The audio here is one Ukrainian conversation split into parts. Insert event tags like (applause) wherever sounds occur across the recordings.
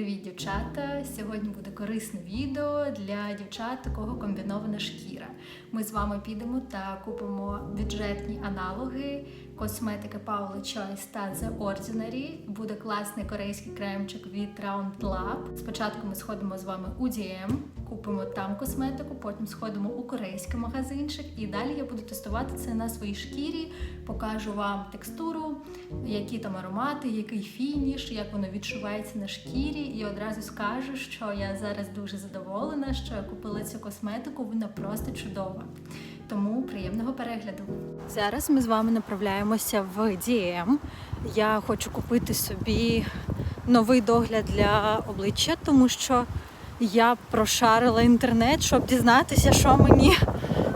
Привіт, дівчата! Сьогодні буде корисне відео для дівчат, такого комбінована шкіра. Ми з вами підемо та купимо бюджетні аналоги косметики Paula Choice та The Ordinary. Буде класний корейський кремчик від Round Lab. Спочатку ми сходимо з вами у DM, купимо там косметику, потім сходимо у корейський магазинчик, і далі я буду тестувати це на своїй шкірі. Покажу вам текстуру, які там аромати, який фініш, як воно відчувається на шкірі. І одразу скажу, що я зараз дуже задоволена, що я купила цю косметику. Вона просто чудова. Тому приємного перегляду. Зараз ми з вами направляємося в DM. Я хочу купити собі новий догляд для обличчя, тому що я прошарила інтернет, щоб дізнатися, що мені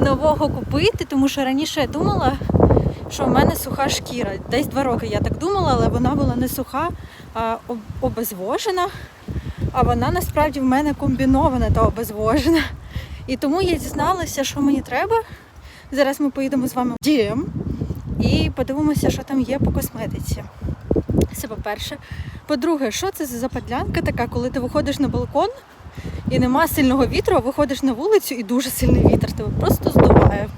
нового купити, тому що раніше я думала, що в мене суха шкіра. Десь два роки я так думала, але вона була не суха, а обезвожена. А вона насправді в мене комбінована та обезвожена. І тому я дізналася, що мені треба. Зараз ми поїдемо з вами в дієм і подивимося, що там є по косметиці. Це по-перше. По-друге, що це за западлянка така, коли ти виходиш на балкон і нема сильного вітру, а виходиш на вулицю і дуже сильний вітер тебе просто здуває.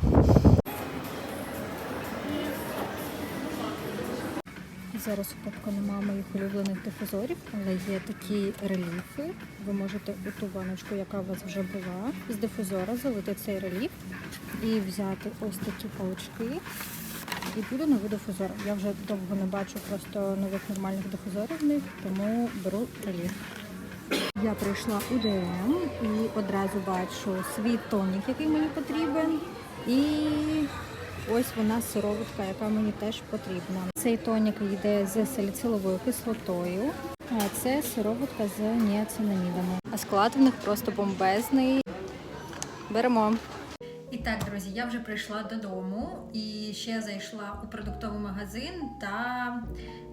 Зараз у Попко нема моїх улюблених дифузорів, але є такі реліфи. Ви можете у ту баночку, яка у вас вже була, з дифузора залити цей реліф і взяти ось такі палички. І буде новий дифузор. Я вже довго не бачу просто нових нормальних дифузорів в них, тому беру реліф. Я прийшла у ДМ і одразу бачу свій тонік, який мені потрібен. І ось вона сироватка, яка мені теж потрібна. Цей тонік йде з саліциловою кислотою. А це сироватка з ніацинамідами. А склад в них просто бомбезний. Беремо. І так, друзі, я вже прийшла додому і ще зайшла у продуктовий магазин та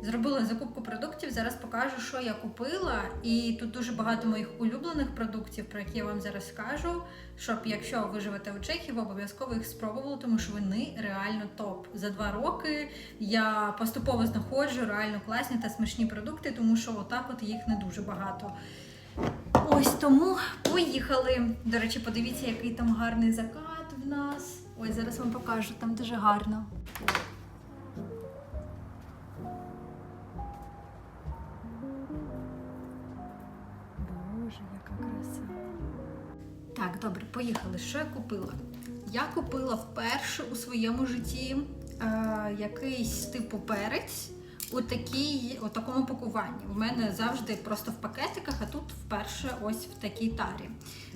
зробила закупку продуктів. Зараз покажу, що я купила. І тут дуже багато моїх улюблених продуктів, про які я вам зараз скажу. Щоб якщо ви живете у Чехії, ви обов'язково їх спробували, тому що вони реально топ. За два роки я поступово знаходжу реально класні та смачні продукти, тому що отак от їх не дуже багато. Ось тому поїхали. До речі, подивіться, який там гарний закат в нас. Ось зараз вам покажу, там дуже гарно. Боже, яка краса. Так, добре, поїхали. Що я купила? Я купила вперше у своєму житті е, якийсь типу перець у, такій, у такому пакуванні. В мене завжди просто в пакетиках, а тут вперше ось в такій тарі.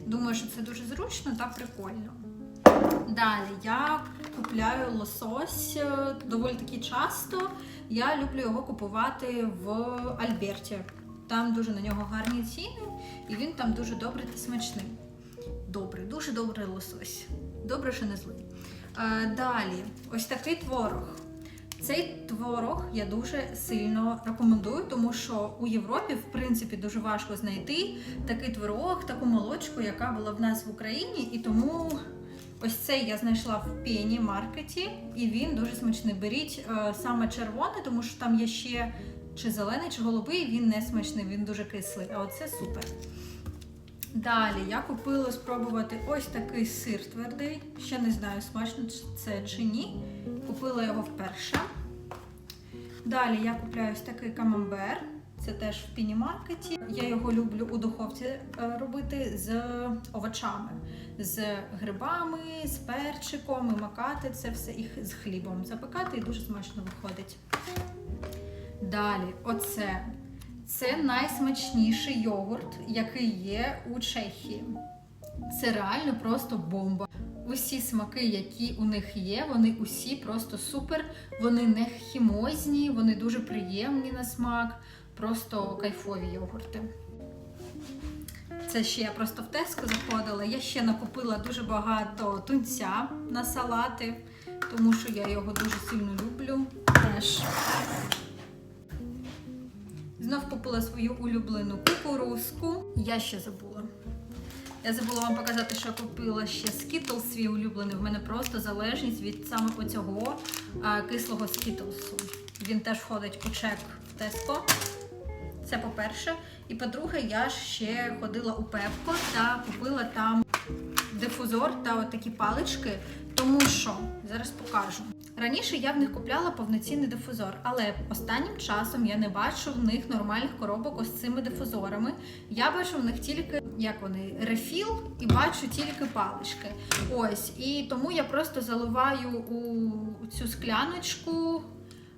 Думаю, що це дуже зручно та прикольно. Далі я купляю лосось е, доволі таки часто. Я люблю його купувати в Альберті. Там дуже на нього гарні ціни, і він там дуже добрий та смачний. Добрий, дуже добрий лосось. Добре, що не злий. Е, далі, ось такий творог. Цей творог я дуже сильно рекомендую, тому що у Європі, в принципі, дуже важко знайти такий творог, таку молочку, яка була в нас в Україні, і тому ось цей я знайшла в пені маркеті, і він дуже смачний. Беріть е, саме червоний, тому що там є ще чи зелений, чи голубий, він не смачний, він дуже кислий. А оце супер. Далі я купила спробувати ось такий сир твердий. Ще не знаю, смачно це чи ні. Купила його вперше. Далі я купляю ось такий камамбер. Це теж в пінімаркеті. Я його люблю у духовці е, робити з овочами, з грибами, з перчиком і макати це все і з хлібом запекати і дуже смачно виходить. Далі, оце. Це найсмачніший йогурт, який є у Чехії. Це реально просто бомба. Усі смаки, які у них є, вони усі просто супер. Вони не хімозні, вони дуже приємні на смак, просто кайфові йогурти. Це ще я просто в Теско заходила. Я ще накупила дуже багато тунця на салати, тому що я його дуже сильно люблю. Теж Знов купила свою улюблену кукурузку. Я ще забула. Я забула вам показати, що я купила ще Skittles свій улюблений. В мене просто залежність від саме оцього кислого Skittles. Він теж входить у чек в Tesco. Це по-перше. І по-друге, я ще ходила у Пепко та купила там дифузор та отакі палички, тому що зараз покажу. Раніше я в них купляла повноцінний дифузор, але останнім часом я не бачу в них нормальних коробок ось цими дифузорами. Я бачу в них тільки як вони рефіл і бачу тільки палички. Ось і тому я просто заливаю у цю скляночку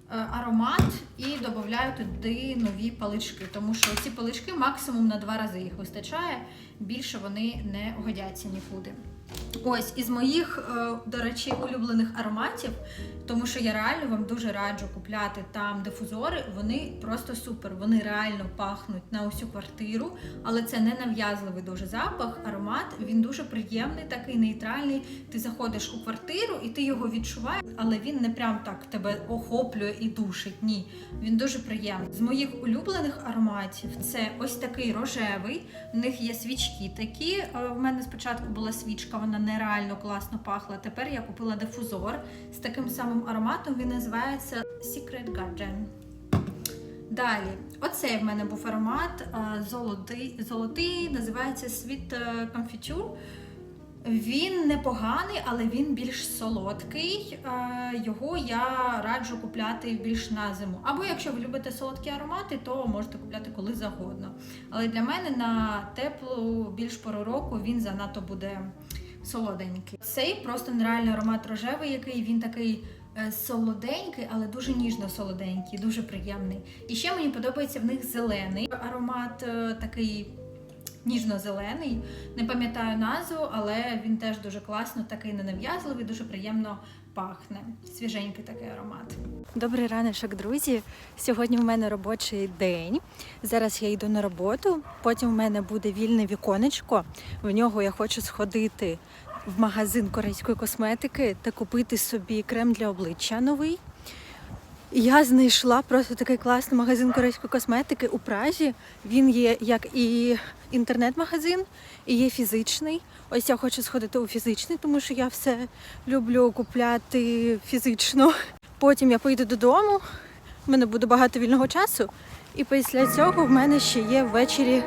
аромат і додаю туди нові палички, тому що ці палички максимум на два рази їх вистачає. Більше вони не годяться нікуди. Ось із моїх, е, до речі, улюблених ароматів, тому що я реально вам дуже раджу купляти там дифузори. Вони просто супер. Вони реально пахнуть на усю квартиру, але це не нав'язливий дуже запах. Аромат він дуже приємний, такий нейтральний. Ти заходиш у квартиру і ти його відчуваєш, але він не прям так тебе охоплює і душить. Ні, він дуже приємний. З моїх улюблених ароматів це ось такий рожевий. В них є свічки такі. Е, В мене спочатку була свічка, вона нереально класно пахла. Тепер я купила дифузор з таким самим ароматом. Він називається Secret Garden. Далі, оцей в мене був аромат е, золотий, золотий називається Sweet е, Confiture. Він непоганий, але він більш солодкий. Е, Його я раджу купляти більш на зиму. Або якщо ви любите солодкі аромати, то можете купляти коли завгодно. Але для мене на теплу більш пору року він занадто буде солоденький. Цей просто нереальний аромат рожевий, який він такий. е, Солоденький, але дуже ніжно солоденький, дуже приємний. І ще мені подобається в них зелений аромат, е, такий ніжно-зелений. Не пам'ятаю назву, але він теж дуже класно, такий ненав'язливий, дуже приємно пахне. Свіженький такий аромат. Добрий раночок, друзі. Сьогодні в мене робочий день. Зараз я йду на роботу. Потім в мене буде вільне віконечко. В нього я хочу сходити в магазин корейської косметики та купити собі крем для обличчя новий. Я знайшла просто такий класний магазин корейської косметики у Празі. Він є як і інтернет-магазин, і є фізичний. Ось я хочу сходити у фізичний, тому що я все люблю купляти фізично. Потім я поїду додому, в мене буде багато вільного часу. І після цього в мене ще є ввечері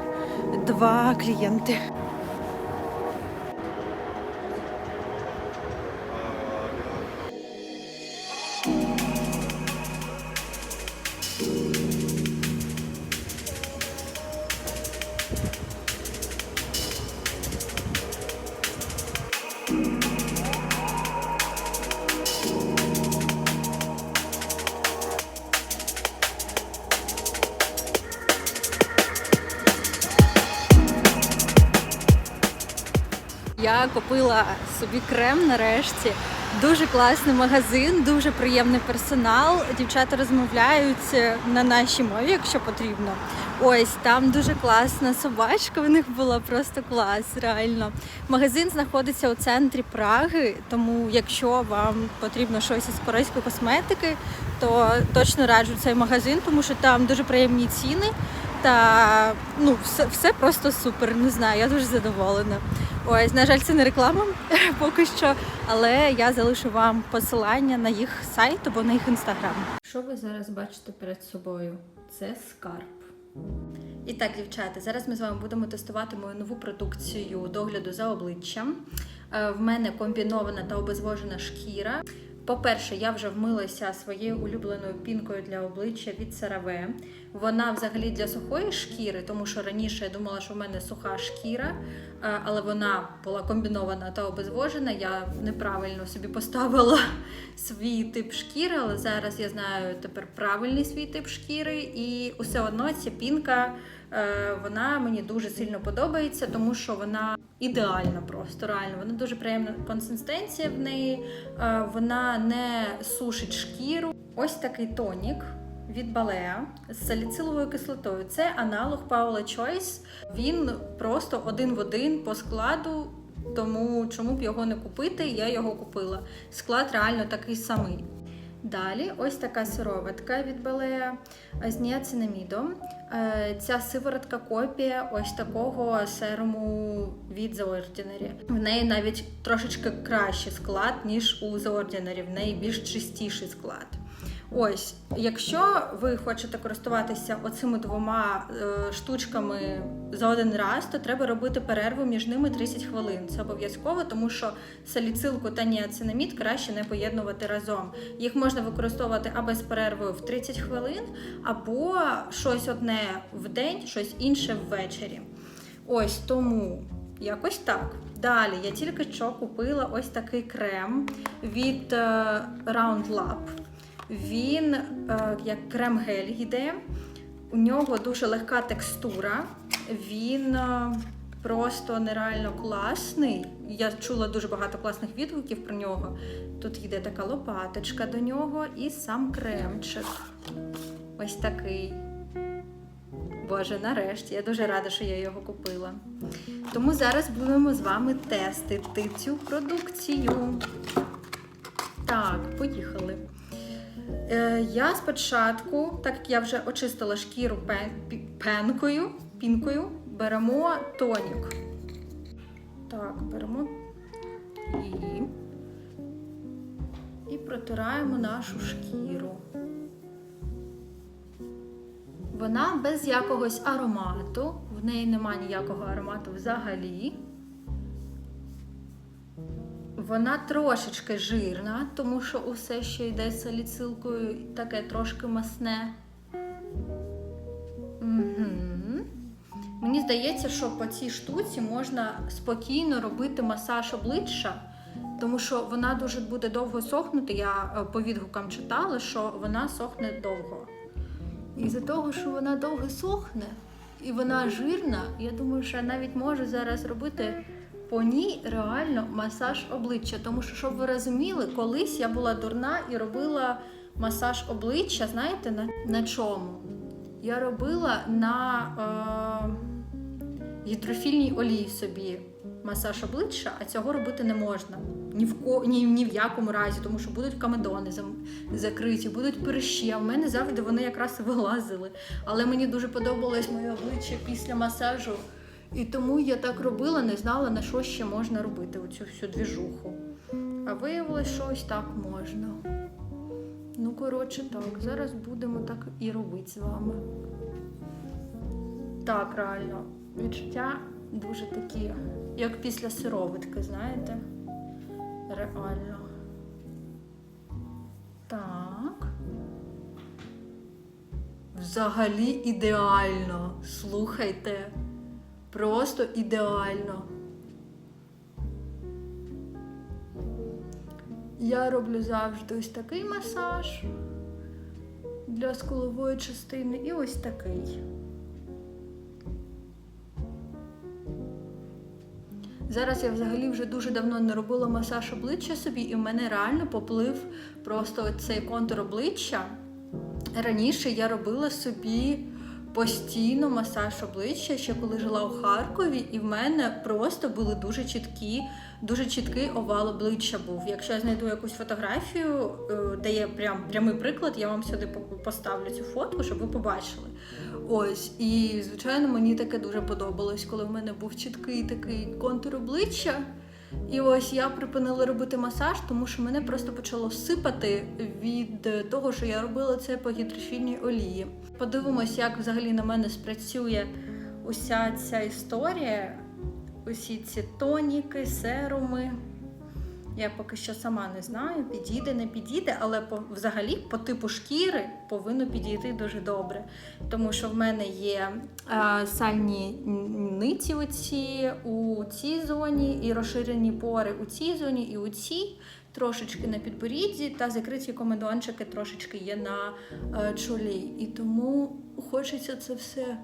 два клієнти. Я купила собі крем нарешті. Дуже класний магазин, дуже приємний персонал. Дівчата розмовляють на нашій мові, якщо потрібно. Ось там дуже класна собачка. В них була просто клас, реально. Магазин знаходиться у центрі Праги, тому якщо вам потрібно щось із корейської косметики, то точно раджу цей магазин, тому що там дуже приємні ціни. Та ну, все, все просто супер. Не знаю, я дуже задоволена. Ось, на жаль, це не реклама (laughs) поки що, але я залишу вам посилання на їх сайт або на їх інстаграм. Що ви зараз бачите перед собою? Це скарб. І так, дівчата, зараз ми з вами будемо тестувати мою нову продукцію догляду за обличчям. Е, В мене комбінована та обезвожена шкіра. По-перше, я вже вмилася своєю улюбленою пінкою для обличчя від CeraVe. Вона взагалі для сухої шкіри, тому що раніше я думала, що в мене суха шкіра, е, але вона була комбінована та обезвожена. Я неправильно собі поставила (laughs) свій тип шкіри, але зараз я знаю тепер правильний свій тип шкіри, і все одно ця пінка. Е, Вона мені дуже сильно подобається, тому що вона ідеальна просто реально. Вона дуже приємна консистенція в неї, е, вона не сушить шкіру. Ось такий тонік від Балеа з саліциловою кислотою. Це аналог Paula Choice. Він просто один в один по складу. Тому чому б його не купити, я його купила. Склад реально такий самий. Далі ось така сироватка від балея з ніацинамідом. Е, Ця сиворотка копія ось такого серуму від The Ordinary. В неї навіть трошечки кращий склад, ніж у The Ordinary. В неї більш чистіший склад. Ось, якщо ви хочете користуватися оцими двома е, штучками за один раз, то треба робити перерву між ними 30 хвилин. Це обов'язково, тому що саліцилку та ніацинамід краще не поєднувати разом. Їх можна використовувати або з перервою в 30 хвилин, або щось одне в день, щось інше ввечері. Ось тому якось так. Далі я тільки що купила ось такий крем від е, Round Lab. Він е, як крем-гель йде. У нього дуже легка текстура. Він е, просто нереально класний. Я чула дуже багато класних відгуків про нього. Тут йде така лопаточка до нього і сам кремчик. Ось такий. Боже, нарешті, я дуже рада, що я його купила. Тому зараз будемо з вами тестити цю продукцію. Так, поїхали. Е, я спочатку, так як я вже очистила шкіру пен, пенкою, пінкою, беремо тонік. Так, беремо і, і протираємо нашу шкіру. Вона без якогось аромату, в неї нема ніякого аромату взагалі. Вона трошечки жирна, тому що усе, що йде з саліцилкою, таке трошки масне. Угу. Мені здається, що по цій штуці можна спокійно робити масаж обличчя, тому що вона дуже буде довго сохнути. Я е, по відгукам читала, що вона сохне довго. І за того, що вона довго сохне і вона жирна, я думаю, що я навіть можу зараз робити по ній реально масаж обличчя. Тому що, щоб ви розуміли, колись я була дурна і робила масаж обличчя, знаєте, на, на чому? Я робила на е, гідрофільній олії собі масаж обличчя, а цього робити не можна. Ні в, ко, ні, ні в якому разі, тому що будуть камедони закриті, будуть прищі. А в мене завжди вони якраз вилазили. Але мені дуже подобалось моє обличчя після масажу. І тому я так робила, не знала, на що ще можна робити оцю всю двіжуху. А виявилось, що ось так можна. Ну, коротше, так, зараз будемо так і робити з вами. Так, реально, відчуття дуже такі, як після сироватки, знаєте? Реально. Так. Взагалі ідеально. Слухайте. Просто ідеально. Я роблю завжди ось такий масаж для скулової частини і ось такий. Зараз я взагалі вже дуже давно не робила масаж обличчя собі, і в мене реально поплив просто цей контур обличчя. Раніше я робила собі постійно масаж обличчя, ще коли жила у Харкові, і в мене просто були дуже чіткі, дуже чіткий овал обличчя був. Якщо я знайду якусь фотографію, е, де є прям прямий приклад, я вам сюди поставлю цю фотку, щоб ви побачили. Ось, і звичайно, мені таке дуже подобалось, коли в мене був чіткий такий контур обличчя. І ось я припинила робити масаж, тому що мене просто почало сипати від того, що я робила це по гідрофільній олії. Подивимось, як взагалі на мене спрацює уся ця історія, усі ці тоніки, серуми. Я поки що сама не знаю, підійде, не підійде, але по, взагалі по типу шкіри повинно підійти дуже добре. Тому що в мене є е, сальні ниці оці у цій зоні, і розширені пори у цій зоні, і у цій. Трошечки на підборідді та закриті комедончики трошечки є на е, чолі. І тому хочеться це все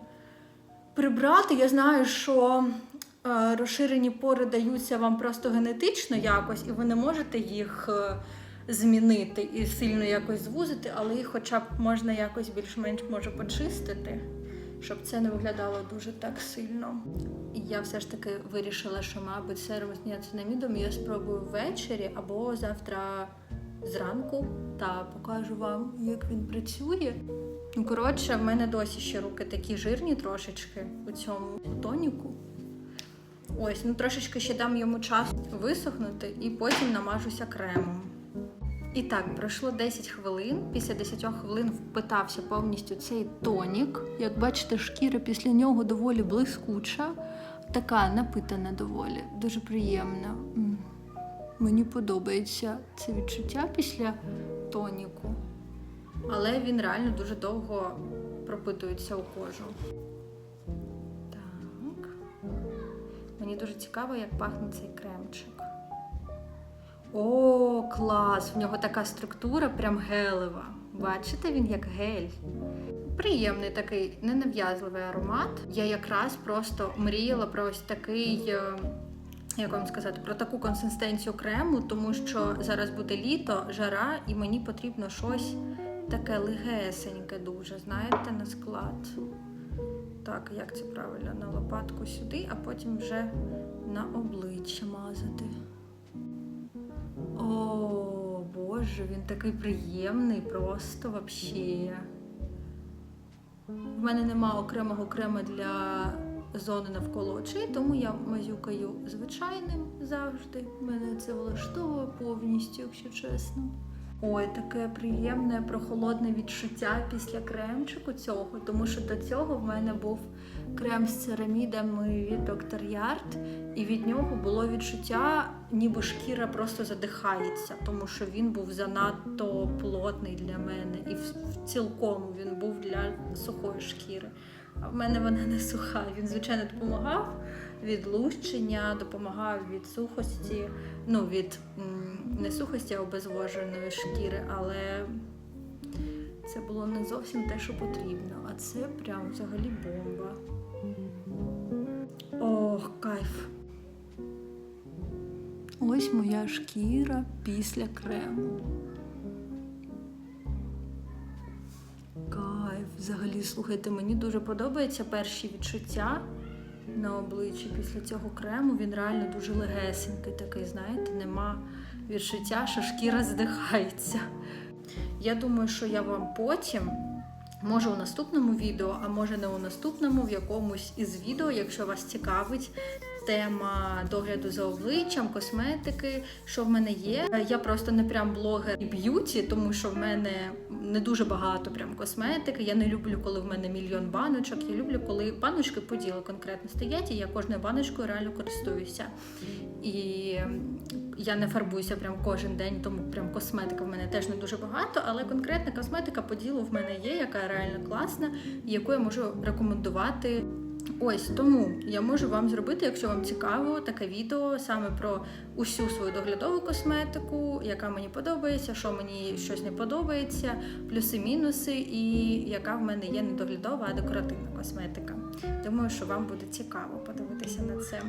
прибрати. Я знаю, що е, розширені пори даються вам просто генетично якось, і ви не можете їх е, змінити і сильно якось звузити, але їх хоча б можна якось більш-менш може почистити, щоб це не виглядало дуже так сильно. І я все ж таки вирішила, що, мабуть, серум з ніацинамідом я спробую ввечері або завтра зранку та покажу вам, як він працює. Ну, коротше, в мене досі ще руки такі жирні трошечки у цьому тоніку. Ось, ну трошечки ще дам йому час висохнути і потім намажуся кремом. І так, пройшло 10 хвилин. Після 10 хвилин впитався повністю цей тонік. Як бачите, шкіра після нього доволі блискуча, така напитана доволі, дуже приємна. Мені подобається це відчуття після тоніку. Але він реально дуже довго пропитується у кожу. Так. Мені дуже цікаво, як пахне цей кремчик. О, клас! В нього така структура, прям гелева. Бачите, він як гель. Приємний такий ненав'язливий аромат. Я якраз просто мріяла про ось такий, е, як вам сказати, про таку консистенцію крему, тому що зараз буде літо, жара, і мені потрібно щось таке легесеньке дуже, знаєте, на склад. Так, як це правильно? На лопатку сюди, а потім вже на обличчя мазати. О, Боже, він такий приємний, просто вообще. В мене нема окремого крема для зони навколо очей, тому я мазюкаю звичайним завжди. Мене це влаштовує повністю, якщо чесно. Ой, таке приємне прохолодне відчуття після кремчику цього, тому що до цього в мене був крем з церамідами від Dr. Yard, і від нього було відчуття, ніби шкіра просто задихається, тому що він був занадто плотний для мене, і в, цілкому він був для сухої шкіри. А в мене вона не суха. Він, звичайно, допомагав від лущення, допомагав від сухості, ну від не сухості, обезвоженої шкіри, але це було не зовсім те, що потрібно. А це прям взагалі бомба. Ох, кайф. Ось моя шкіра після крему. Кайф. Взагалі, слухайте, мені дуже подобаються перші відчуття на обличчі після цього крему. Він реально дуже легесенький такий, знаєте, нема відчуття, що шкіра здихається. Я думаю, що я вам потім, може у наступному відео, а може не у наступному, в якомусь із відео, якщо вас цікавить тема догляду за обличчям, косметики, що в мене є. Я просто не прям блогер і б'юті, тому що в мене не дуже багато прям косметики. Я не люблю, коли в мене мільйон баночок. Я люблю, коли баночки по ділу конкретно стоять, і я кожною баночкою реально користуюся. І я не фарбуюся прям кожен день, тому прям косметика в мене теж не дуже багато, але конкретна косметика по ділу в мене є, яка реально класна, яку я можу рекомендувати. Ось тому я можу вам зробити, якщо вам цікаво, таке відео саме про усю свою доглядову косметику, яка мені подобається, що мені щось не подобається, плюси-мінуси, і яка в мене є не доглядова, а декоративна косметика. Думаю, що вам буде цікаво подивитися на це.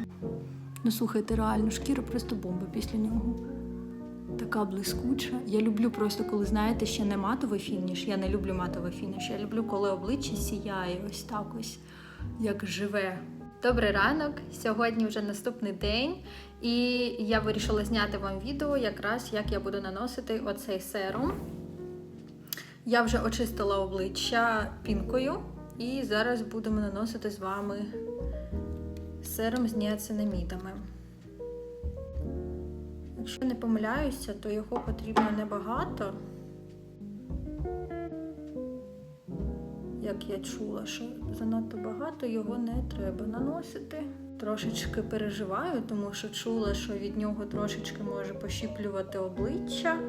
Ну слухайте, реально, шкіра просто бомба після нього. Така блискуча. Я люблю просто, коли знаєте, ще не матовий фініш. Я не люблю матовий фініш. Я люблю, коли обличчя сіяє ось так ось, як живе. Добрий ранок. Сьогодні вже наступний день, і я вирішила зняти вам відео, якраз як я буду наносити оцей серум. Я вже очистила обличчя пінкою, і зараз будемо наносити з вами серум з ніацинамідами. Якщо не помиляюся, то його потрібно небагато. Як я чула, що занадто багато його не треба наносити. Трошечки переживаю, тому що чула, що від нього трошечки може пощіплювати обличчя,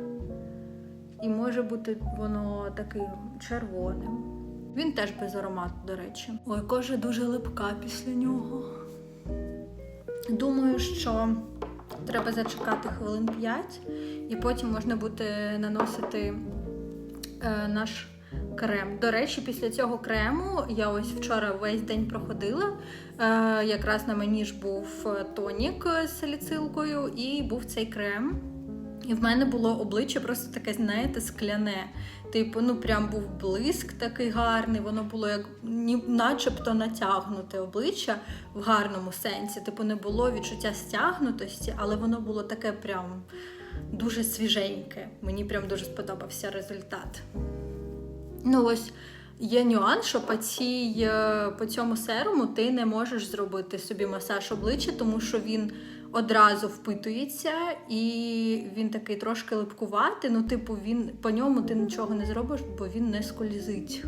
і може бути воно таким червоним. Він теж без аромату, до речі. Ой, кожа дуже липка після нього. Думаю, що треба зачекати хвилин 5, і потім можна буде наносити е, наш крем. До речі, після цього крему я ось вчора весь день проходила. Е, якраз на мені ж був тонік з саліцилкою і був цей крем. І в мене було обличчя просто таке, знаєте, скляне. Типу, ну прям був блиск такий гарний, воно було як начебто натягнуте обличчя в гарному сенсі. Типу, не було відчуття стягнутості, але воно було таке прям дуже свіженьке. Мені прям дуже сподобався результат. Ну, ось є нюанс, що по, цій, е, по цьому серуму ти не можеш зробити собі масаж обличчя, тому що він одразу впитується, і він такий трошки липкуватий. Ну, типу, він по ньому ти нічого не зробиш, бо він не скользить.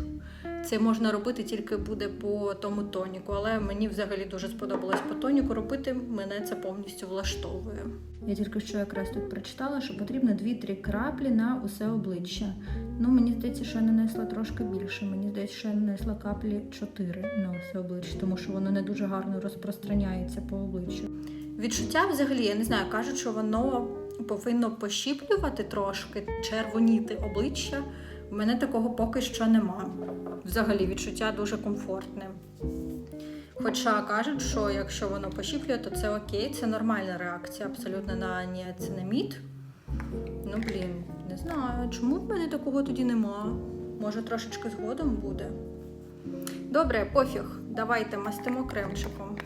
Це можна робити тільки буде по тому тоніку, але мені взагалі дуже сподобалось по тоніку робити. Мене це повністю влаштовує. Я тільки що якраз тут прочитала, що потрібно 2-3 краплі на усе обличчя. Ну, мені здається, що я нанесла трошки більше. Мені здається, що я нанесла каплі 4 на усе обличчя, тому що воно не дуже гарно розпространяється по обличчю. Відчуття взагалі, я не знаю, кажуть, що воно повинно пощіплювати трошки, червоніти обличчя. У мене такого поки що нема. Взагалі відчуття дуже комфортне. Хоча кажуть, що якщо воно пощіплює, то це окей, це нормальна реакція абсолютно на ніацинамід. Ну блін, не знаю, чому в мене такого тоді нема. Може, трошечки згодом буде. Добре, пофіг, давайте мастимо кремчиком.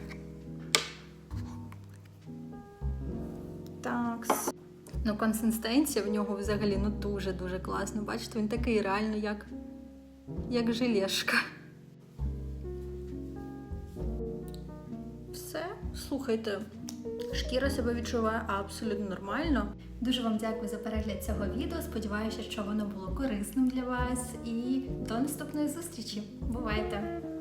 Ну, консистенція в нього взагалі ну дуже-дуже класна. Бачите, він такий реально, як, як желешка. Все, слухайте, шкіра себе відчуває абсолютно нормально. Дуже вам дякую за перегляд цього відео. Сподіваюся, що воно було корисним для вас. І до наступної зустрічі. Бувайте!